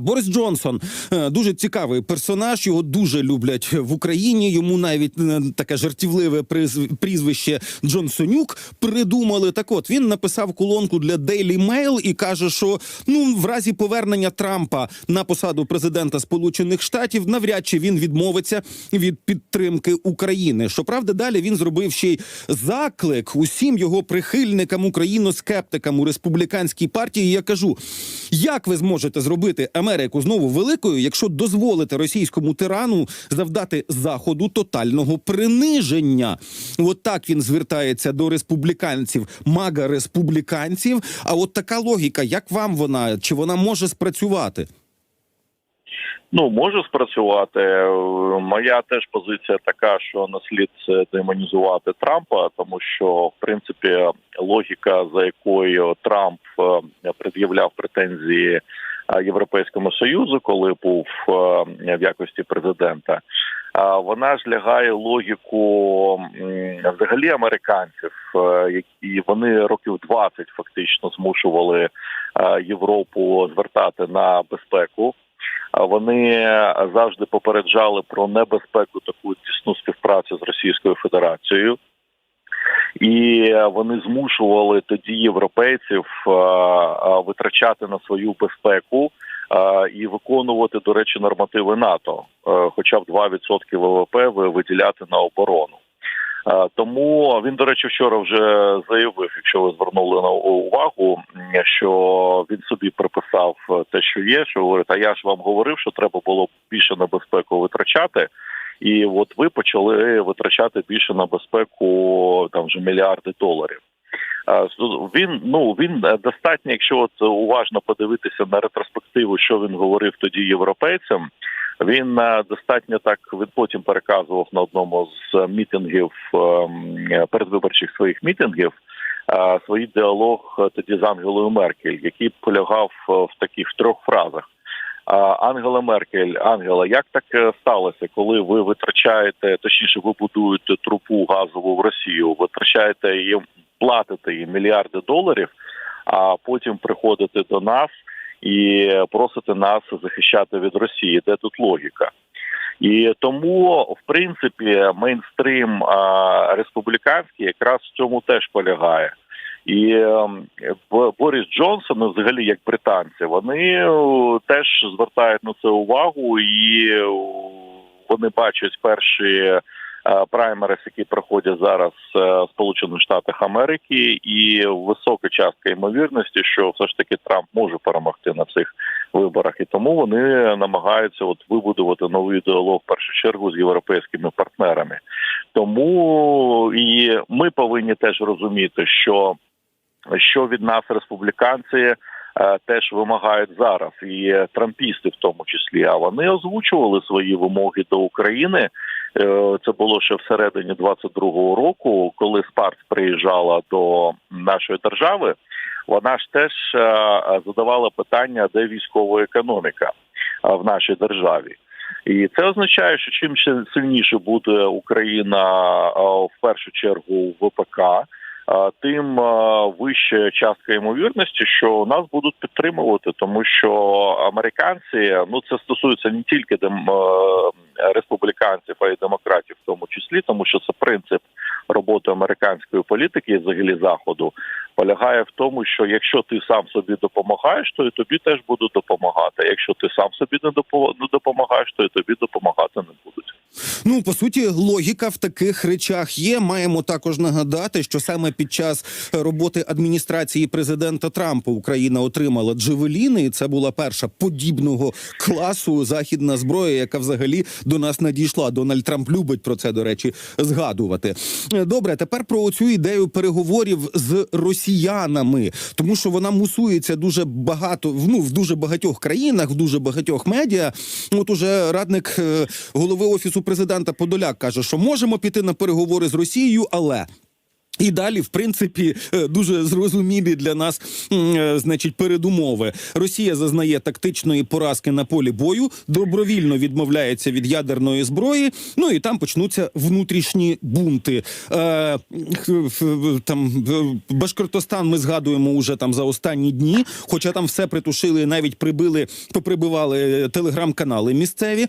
Борис Джонсон е, дуже цікавий персонаж. Його дуже люблять в Україні. Йому навіть е, таке жартівливе прізвище Джонсонюк придумали. Так, от він написав колонку для Daily Mail і каже, що ну в разі повернення Трампа на посаду президента Сполучених Штатів навряд чи він відмовиться від підтримки України. Щоправда, далі він зробив ще й заклик усім його прихильникам, україноскептикам у республіканській партії. Я кажу, як ви зможете зробити Америку знову великою, якщо дозволите російському тирану завдати заходу тотального приниження? От так він звертається до республіканців, мага республіканців. А от така логіка, як вам вона чи вона може спрацювати? Ну може спрацювати. Моя теж позиція така, що не слід демонізувати Трампа, тому що в принципі логіка, за якою Трамп е, пред'являв претензії Європейському Союзу, коли був е, в якості президента. Вона ж лягає логіку взагалі американців, е, які вони років 20 фактично змушували е, Європу звертати на безпеку. Вони завжди попереджали про небезпеку таку тісну співпрацю з Російською Федерацією, і вони змушували тоді європейців а, а, витрачати на свою безпеку і виконувати, до речі, нормативи НАТО, е, хоча б 2% ВВП ви- виділяти на оборону. Е, Тому він, до речі, вчора вже заявив, якщо ви звернули на увагу, що він собі приписав е, те, що є, що говорить, а я ж вам говорив, що треба було більше на безпеку витрачати. І от ви почали витрачати більше на безпеку там вже мільярди доларів. Він ну він достатньо, якщо от уважно подивитися на ретроспективу, що він говорив тоді європейцям. Він достатньо так він потім переказував на одному з мітингів ем, передвиборчих своїх мітингів свій діалог тоді з Ангелою Меркель, який полягав е, в таких трьох фразах. Ангела Меркель, Ангела, як так е, сталося, коли ви витрачаєте, точніше, ви будуєте трубу газову в Росію, витрачаєте її, платите їй мільярди доларів, а потім приходите до нас і просите нас захищати від Росії. Де тут логіка? І тому, в принципі, мейнстрим а, республіканський якраз в цьому теж полягає. І ем, Борис Джонсон, ну, взагалі як британці, вони теж звертають на це увагу, і вони бачать перші е, праймерис, які проходять зараз е, в Сполучених Штатах Америки, і висока частка ймовірності, що все ж таки Трамп може перемогти на цих виборах, і тому вони намагаються от вибудувати новий діалог в першу чергу з європейськими партнерами. Тому і ми повинні теж розуміти, що що від нас республіканці е, теж вимагають зараз, і трампісти в тому числі. А вони озвучували свої вимоги до України. Е, Це було ще всередині 22-го року, коли Спарц приїжджала до нашої держави. Вона ж теж е, задавала питання, де військова економіка е, в нашій державі. І це означає, що чим сильніше буде Україна е, в першу чергу в ВПК, е, тим вища частка ймовірності, що нас будуть підтримувати, тому що американці ну це стосується не тільки дем, республіканців, а й демократів, в тому числі, тому що це принцип роботи американської політики і взагалі заходу полягає в тому, що якщо ти сам собі допомагаєш, то і тобі теж будуть допомагати. Якщо ти сам собі не допомагаєш, то і тобі допомагати не будуть. Ну по суті, логіка в таких речах є. Маємо також нагадати, що саме під час роботи адміністрації президента Трампа Україна отримала джевеліни, і це була перша подібного класу західна зброя, яка взагалі до нас надійшла. Дональд Трамп любить про це до речі згадувати. Е, Добре, тепер про цю ідею переговорів з росіянами, тому що вона мусується дуже багато ну, в дуже багатьох країнах, в дуже багатьох медіа. От уже радник е, голови офісу президента Подоляк каже, що можемо піти на переговори з Росією, але. І далі, в принципі, е, дуже зрозумілі для нас, е, значить, передумови. Росія зазнає тактичної поразки на полі бою, добровільно відмовляється від ядерної зброї. Ну і там почнуться внутрішні бунти. Е, там Башкортостан ми згадуємо уже там за останні дні, хоча там все притушили, навіть прибили, поприбивали е, телеграм-канали місцеві.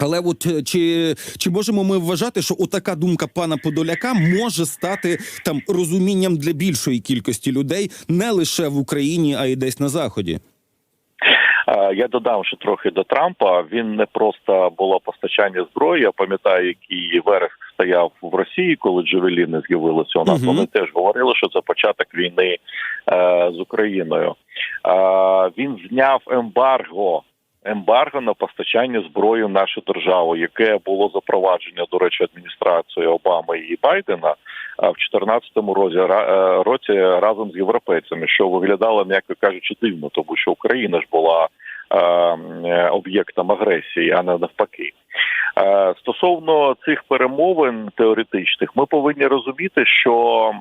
Але от е, чи, чи можемо ми вважати, що отака думка пана Подоляка може стати там розумінням для більшої кількості людей не лише в Україні, а й десь на заході? Е, Я додам ще трохи до Трампа. Він не просто було постачання зброї. Я пам'ятаю, який вереск стояв в Росії, коли Джевеліни з'явилися. У нас Мгм. вони теж говорили, що це початок війни е, з Україною. Е, він зняв ембарго. Ембарго на постачання зброї в нашу державу, яке було запровадження, до речі, адміністрацією Обами і Байдена в 2014 році, е, році разом з європейцями, що виглядало, м'яко кажучи, дивно, тому що Україна ж була е, об'єктом агресії, а не навпаки. Е, Стосовно цих перемовин теоретичних, ми повинні розуміти, що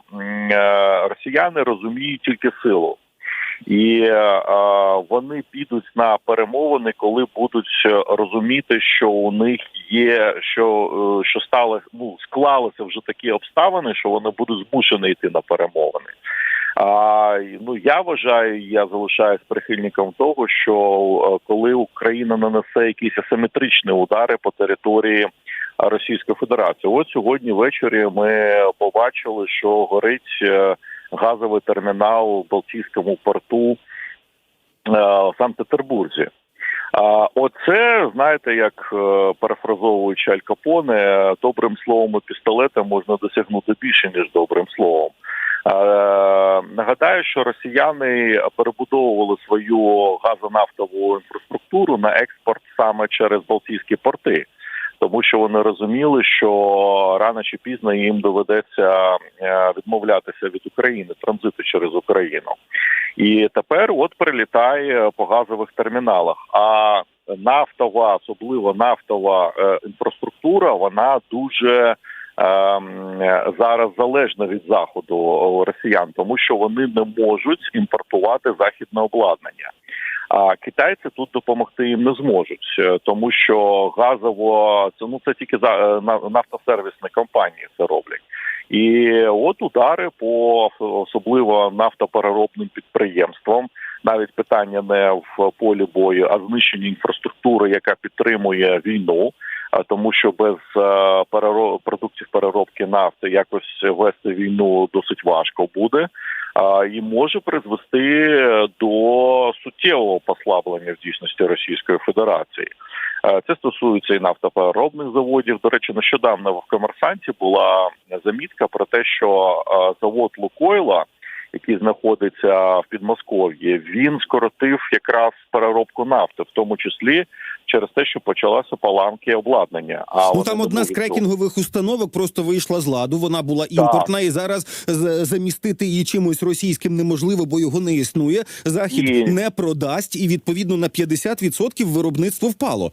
росіяни розуміють тільки силу. І е, вони підуть на перемовини, коли будуть е, розуміти, що у них є що, е, що стало ну склалися вже такі обставини, що вони будуть змушені йти на перемовини. А ну я вважаю, я залишаюсь прихильником того, що е, коли Україна нанесе якісь асиметричні удари по території Російської Федерації, от сьогодні ввечері ми побачили, що горить е, газовий термінал в Балтійському порту е, в Санкт-Петербурзі. А оце знаєте, як е, перефразовуючи Аль Капоне, добрим словом і пістолетом можна досягнути більше ніж добрим словом. Е, Нагадаю, що росіяни перебудовували свою газонафтову інфраструктуру на експорт саме через Балтійські порти, тому що вони розуміли, що рано чи пізно їм доведеться е, відмовлятися від України, транзиту через Україну. І тепер от прилітає по газових терміналах. А нафтова, особливо нафтова е, інфраструктура, вона дуже ем, зараз залежна від заходу росіян, тому що вони не можуть імпортувати західне обладнання. А китайці тут допомогти їм не зможуть, е, тому що газово це ну це тільки за е, нафтосервісні компанії це роблять. І от удари по особливо нафтопереробним підприємствам. Навіть питання не в полі бою, а знищення інфраструктури, яка підтримує війну. Тому, що без е, продуктів переробки нафти якось вести війну досить важко буде, і може призвести до суттєвого послаблення в дійсності Російської Федерації. Е, Це стосується і нафтопереробних заводів. До речі, нещодавно в комерсанті була замітка про те, що е, завод Лукойла, який знаходиться в Підмосков'ї, він скоротив якраз переробку нафти, в тому числі через те, що почалася поламки обладнання. А ну там одна з крекінгових установок просто вийшла з ладу. Вона була імпортна, і зараз замістити її чимось російським неможливо, бо його не існує. Захід Ні. не продасть, і відповідно на 50% виробництво впало.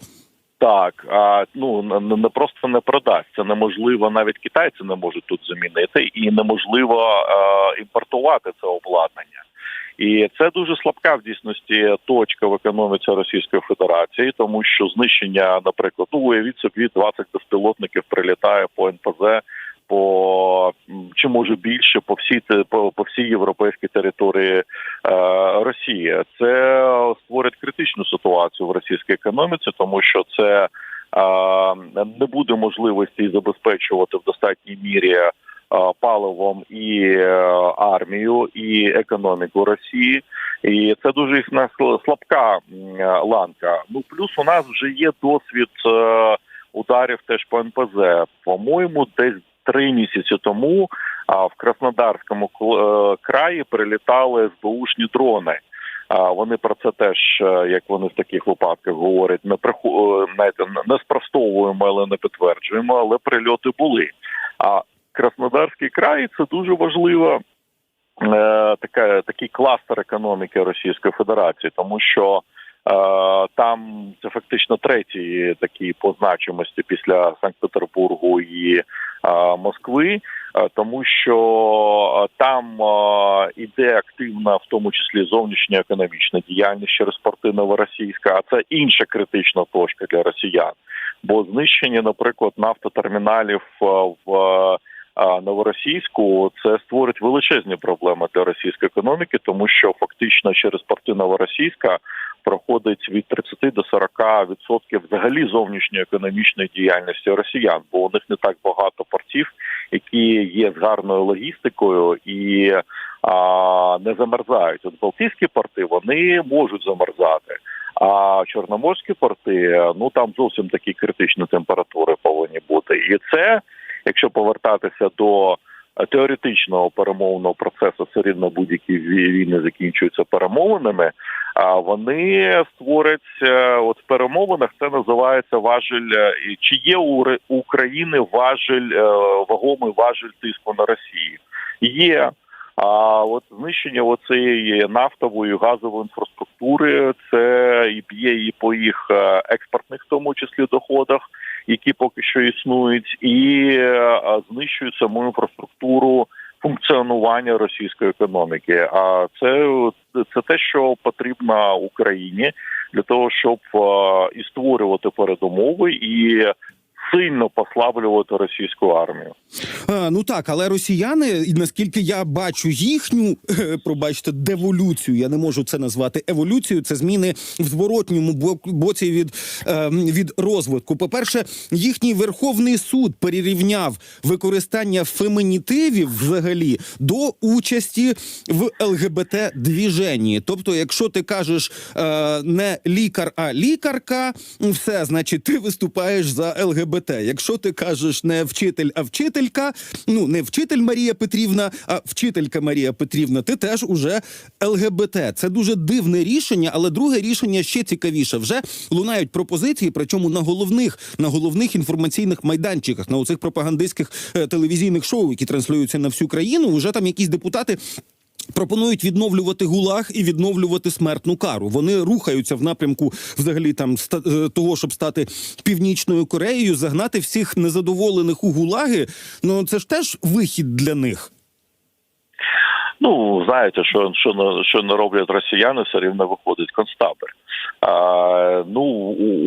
Так, а ну не, просто не продасть. Це неможливо, навіть китайці не можуть тут замінити, і неможливо е, імпортувати це обладнання. І це дуже слабка в дійсності точка в економіці Російської Федерації, тому що знищення, наприклад, ну уявіть собі, 20 безпілотників прилітає по НПЗ. По чи може більше по всій по, по всій європейській території е, Росії, це створить критичну ситуацію в російській економіці, тому що це е, не буде можливості забезпечувати в достатній мірі паливом і е, армію, і економіку Росії, і це дуже їхня слабка е, ланка. Ну плюс у нас вже є досвід е, ударів теж по НПЗ. По-моєму, десь три місяці тому в Краснодарському е, краї прилітали СБУшні дрони. Вони про це теж, е, як вони в таких випадках говорять, не приху... е, не спростовуємо, але не підтверджуємо, але прильоти були. А Краснодарський край це дуже важлива е, така, такий кластер економіки Російської Федерації, тому що е, там це фактично третій такий по значимості після Санкт-Петербургу і е, Москви. е, тому що е, там е, іде активна, в тому числі зовнішня економічна діяльність через порти Новоросійська, а це інша критична точка для росіян. Бо знищення, наприклад, нафтотерміналів е, в Новоросійську це створить величезні проблеми для російської економіки, тому що фактично через порти Новоросійська проходить від 30 до 40% відсотків взагалі зовнішньої економічної діяльності росіян, бо у них не так багато портів, які є з гарною логістикою і а, не замерзають. От Балтійські порти вони можуть замерзати. А чорноморські порти, ну там зовсім такі критичні температури повинні бути, і це якщо повертатися до е, теоретичного перемовного процесу, все рівно будь-які війни закінчуються перемовинами. А вони створять е, от в перемовинах. Це називається важель. е, Чи є у України важель вагомий важель тиску на Росію? Є. А от знищення оцієї нафтової газової інфраструктури це і б'є і по їх експортних, в тому числі доходах, які поки що існують, і е, знищують саму інфраструктуру функціонування російської економіки. А це, це те, що потрібно Україні для того, щоб е, і створювати передумови і сильно послаблювати російську армію. А, ну так, але росіяни, наскільки я бачу їхню, е, пробачте, деволюцію, я не можу це назвати еволюцією, це зміни в зворотньому боці від, е, від розвитку. По-перше, їхній Верховний суд перерівняв використання фемінітивів взагалі до участі в ЛГБТ двіженні. Тобто, якщо ти кажеш е, не лікар, а лікарка, все, значить, ти виступаєш за ЛГБТ. Якщо ти кажеш не вчитель, а вчителька, ну не вчитель Марія Петрівна, а вчителька Марія Петрівна, ти теж уже ЛГБТ. Це дуже дивне рішення, але друге рішення ще цікавіше. Вже лунають пропозиції, причому на головних на головних інформаційних майданчиках, на оцих пропагандистських е, телевізійних шоу, які транслюються на всю країну. Вже там якісь депутати. Пропонують відновлювати гулаг і відновлювати смертну кару. Вони рухаються в напрямку взагалі там е, того, щоб стати північною Кореєю, загнати всіх незадоволених у гулаги. Ну це ж теж вихід для них. Ну знаєте, що що що не роблять росіяни, все рівно виходить концтабір. Ну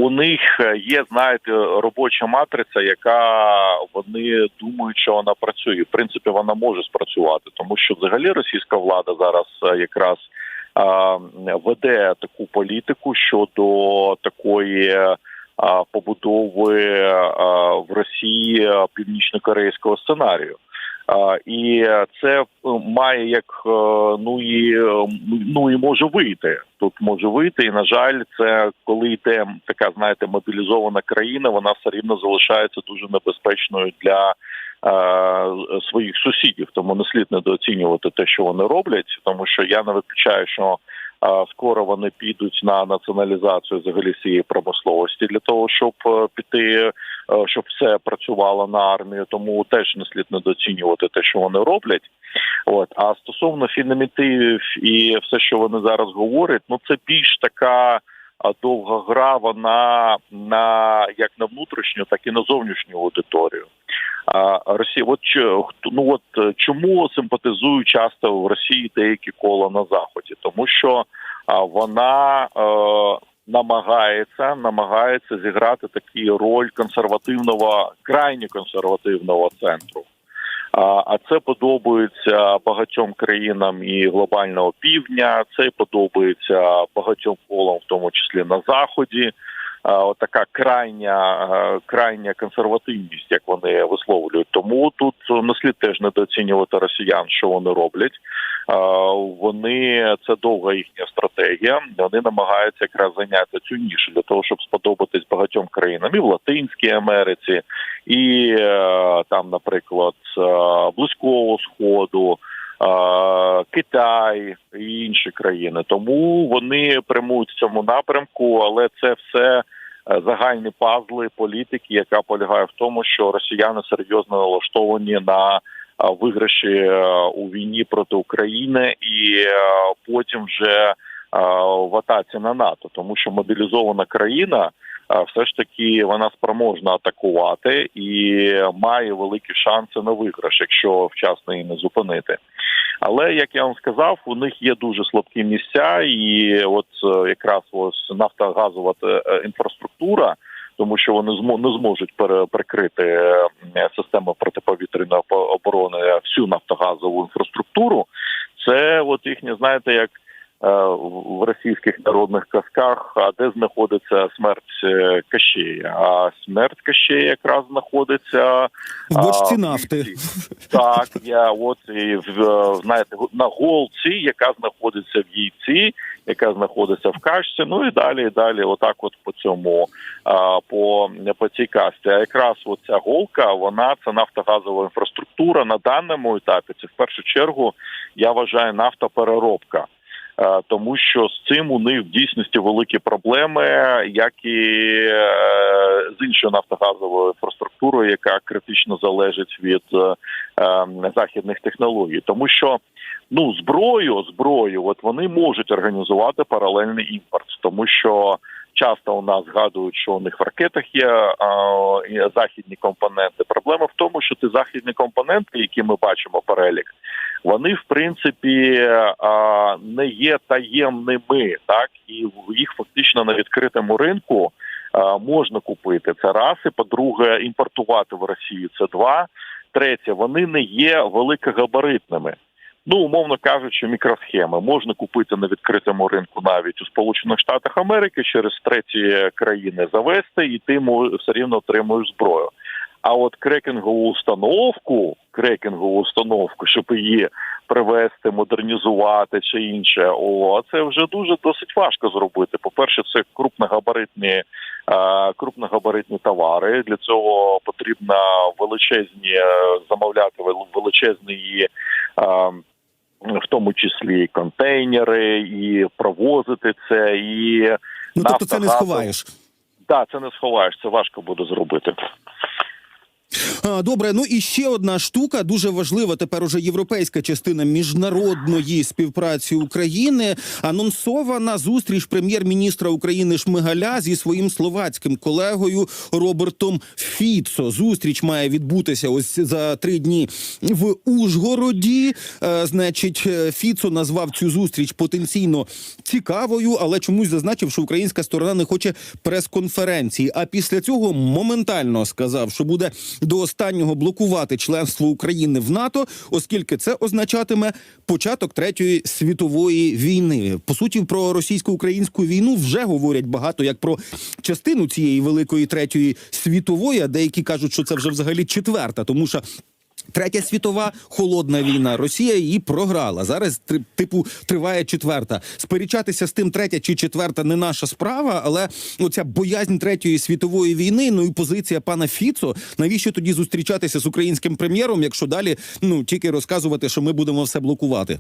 у, них є, знаєте, робоча матриця, яка вони думають, що вона працює. В принципі, вона може спрацювати, тому що взагалі російська влада зараз е, якраз веде таку політику щодо такої. Побудови в Росії північно-корейського сценарію. І це е, має як е, ну і е, ну і може вийти. Тут може вийти, і на жаль, це коли йде така, знаєте, мобілізована країна, вона все рівно залишається дуже небезпечною для е, своїх сусідів. Тому не слід недооцінювати те, що вони роблять, тому що я не виключаю, що скоро вони підуть на націоналізацію взагалі цієї промисловості для того, щоб е, піти е, щоб все працювало на армію, тому теж не слід недооцінювати те, що вони роблять. От а стосовно фінемітивів і все, що вони зараз говорять, ну це більш така довга гра. Вона на як на внутрішню, так і на зовнішню аудиторію. Росія, от ну от е, чому симпатизують часто в Росії деякі кола на заході, тому що вона. Е, намагається намагається зіграти такий роль консервативного, крайні консервативного центру. А це подобається багатьом країнам і глобального півдня. Це подобається багатьом колам, в тому числі на заході. А, от така крайня крайня консервативність, як вони висловлюють. Тому тут не слід теж недооцінювати росіян, що вони роблять. Вони це довга їхня стратегія. Вони намагаються якраз зайняти цю нішу для того, щоб сподобатись багатьом країнам і в Латинській Америці, і е, там, наприклад, е, Близького Сходу. Китай і інші країни, тому вони прямують в цьому напрямку, але це все е, загальні пазли політики, яка полягає в тому, що росіяни серйозно налаштовані на е, виграші е, у війні проти України, і потім вже в атаці на НАТО, тому що мобілізована країна все ж таки вона спроможна атакувати і має великі шанси на виграш, якщо вчасно її не зупинити. Але як я вам сказав, у них є дуже слабкі місця, і от е, якраз ось нафтогазова е, інфраструктура, тому що вони не зможуть пере- прикрити е, систему протиповітряної по- оборони всю нафтогазову інфраструктуру. Це от їхні, знаєте, як е, в російських народних казках, а де знаходиться смерть е, Кащея. А смерть Кащея якраз знаходиться В бочці нафти. Так, я от і в е, знаєте, на голці, яка знаходиться в яйці, яка знаходиться в кашці. Ну і далі, і далі, отак, от по цьому по, по цій касті. А якраз от ця голка, вона це нафтогазова інфраструктура на даному етапі. Це в першу чергу я вважаю нафтопереробка. Е, Тому що з цим у них в дійсності великі проблеми, як і е, з іншою нафтогазовою інфраструктурою, яка критично залежить від е, західних технологій, тому що ну зброю, зброю, от вони можуть організувати паралельний імпорт, тому що часто у нас згадують, що у них в ракетах є є західні компоненти. Проблема в тому, що ті західні компоненти, які ми бачимо перелік, вони в принципі не є таємними, так і їх фактично на відкритому ринку можна купити. Це раз і по-друге, імпортувати в Росію. Це два. Третє, вони не є великогабаритними. Ну, умовно кажучи, мікросхеми можна купити на відкритому ринку навіть у Сполучених Штатах Америки через треті країни завести, і ти все рівно отримуєш зброю. А от крекінгову установку, крекінгову установку, щоб її привести, модернізувати чи інше, о, це вже дуже досить важко зробити. По-перше, це крупногабаритні, е, крупногабаритні товари. Для цього потрібно величезні е, замовляти величезні е, в тому числі і контейнери, і провозити це, і Ну тобто це не сховаєш. так, це не сховаєш, це важко буде зробити. Добре, ну і ще одна штука дуже важлива. Тепер уже європейська частина міжнародної співпраці України. Анонсована зустріч прем'єр-міністра України Шмигаля зі своїм словацьким колегою Робертом Фіцо. Зустріч має відбутися ось за три дні в Ужгороді. Е, значить, е, Фіцо назвав цю зустріч потенційно цікавою, але чомусь зазначив, що українська сторона не хоче прес-конференції. А після цього моментально сказав, що буде до останнього блокувати членство України в НАТО, оскільки це означатиме початок третьої світової війни. По суті, про російсько-українську війну вже говорять багато як про частину цієї великої третьої світової. А деякі кажуть, що це вже взагалі четверта, тому що. Третя світова холодна війна. Росія її програла. Зараз типу триває четверта. Сперечатися з тим, третя чи четверта не наша справа, але оця боязнь третьої світової війни. Ну і позиція пана Фіцо. Навіщо тоді зустрічатися з українським прем'єром, якщо далі ну тільки розказувати, що ми будемо все блокувати?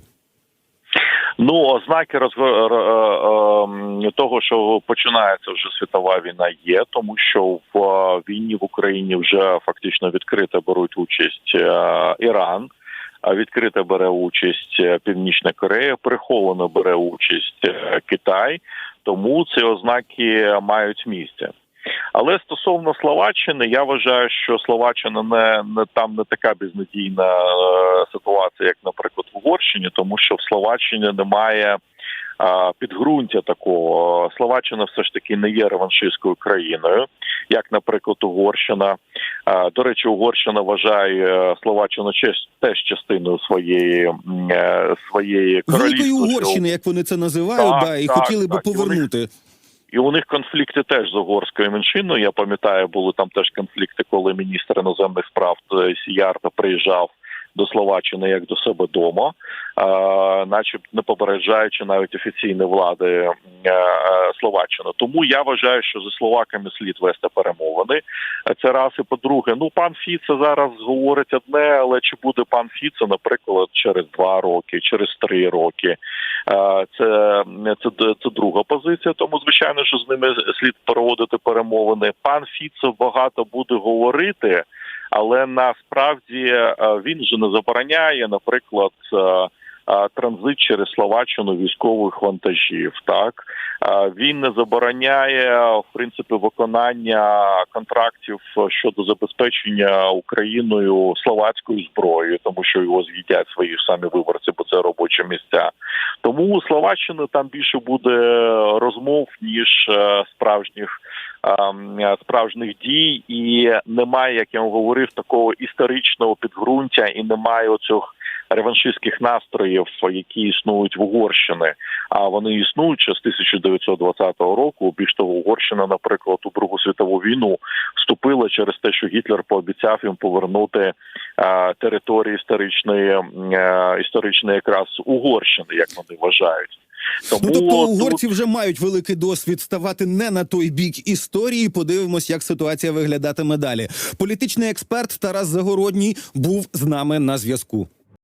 Ну, ознаки розго... е, ем, того, що починається вже світова війна, є, тому що в е, війні в Україні вже фактично відкрито беруть участь е, Іран. а Відкрито бере участь е, Північна Корея, приховано бере участь е, Китай, тому ці ознаки мають місце. Але стосовно Словаччини, я вважаю, що Словаччина не, не там не така безнадійна е, ситуація, як, наприклад, в Угорщині, тому що в Словаччині немає е, підґрунтя такого. Словаччина все ж таки не є реваншистською країною, як, наприклад, Угорщина. Е, до речі, Угорщина вважає Словаччину теж частиною своєї е, своєї Великої. Угорщини, як вони це називають, Так, да, і так, хотіли би так. І вони- повернути. І у них конфлікти теж з угорською меншиною. Я пам'ятаю, були там теж конфлікти, коли міністр іноземних справ е, Сіярта приїжджав до Словаччини як до себе дома, е, начебто не попереджаючи навіть офіційні влади е, е, Словаччини. Тому я вважаю, що зі словаками слід вести перемовини. Це раз і по-друге, ну пан Фіце зараз говорить одне, але чи буде пан Фіце, наприклад, через два роки, через три роки. Це, це, це друга позиція. Тому звичайно, що з ними слід проводити перемовини. Пан Фіцо багато буде говорити, але насправді е, він же не забороняє, наприклад. е, транзит через Словаччину військових вантажів. Так він не забороняє в принципі виконання контрактів щодо забезпечення Україною словацькою зброєю, тому що його з'їдять свої самі виборці, бо це робочі місця. Тому у Словаччини там більше буде розмов ніж е, справжніх е, справжніх дій, і немає, як я вам говорив, такого історичного підґрунтя, і немає оцих реваншистських настроїв, які існують в Угорщині. А вони існують ще з 1920 року. Більш того, Угорщина, наприклад, у Другу світову війну вступила через те, що Гітлер пообіцяв їм повернути е, території історичної е, історичної якраз Угорщини, як вони вважають. Тому Ну тобто тут- угорці вже мають великий досвід ставати не на той бік історії. Подивимось, як ситуація виглядатиме далі. Політичний експерт Тарас Загородній був з нами на зв'язку.